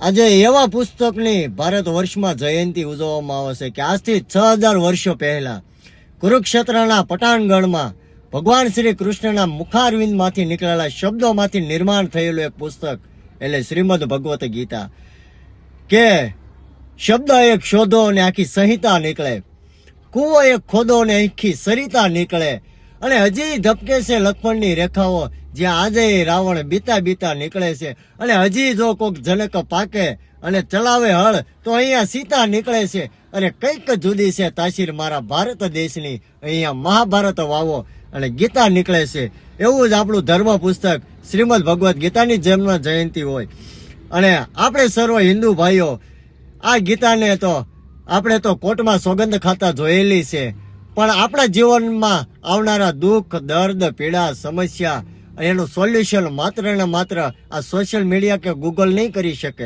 આજે એવા પુસ્તકની ભારત વર્ષમાં જયંતિ ઉજવવામાં આવે છે કે આજથી છ હજાર વર્ષો પહેલા કુરુક્ષેત્રના પટાણગઢમાં ભગવાન શ્રી કૃષ્ણના મુખારવિંદમાંથી નીકળેલા શબ્દોમાંથી નિર્માણ થયેલું એક પુસ્તક, એટલે શ્રીમદ ભગવત ગીતા, કે શબ્દ એક શોધો અને આખી સંહિતા નીકળે. કૂવો એક ખોદો અને આખી સરિતા નીકળે. અને હજી ધબકે છે લખપણની રેખાઓ જ્યાં આજે રાવણ બીતા બીતા નીકળે છે. અને હજી જો કોક જનક પાકે અને ચલાવે હળ, તો અહીંયા સીતા નીકળે છે. અને કંઈક જુદી છે તાસીર મારા ભારત દેશની. અહીંયા મહાભારત વાવો અને ગીતા નીકળે છે. એવું જ આપણું ધર્મ પુસ્તક શ્રીમદ ભગવદ્ ગીતાની જન્મ જયંતિ હોય. અને આપણે સર્વ હિન્દુ ભાઈઓ, આ ગીતાને તો આપણે તો કોર્ટમાં સોગંદ ખાતા જોયેલી છે. પણ આપણા જીવનમાં આવનારા દુઃખ, દર્દ, પીડા, સમસ્યા એનું સોલ્યુશન માત્ર ને માત્ર આ સોશિયલ મીડિયા કે ગૂગલ નહીં કરી શકે.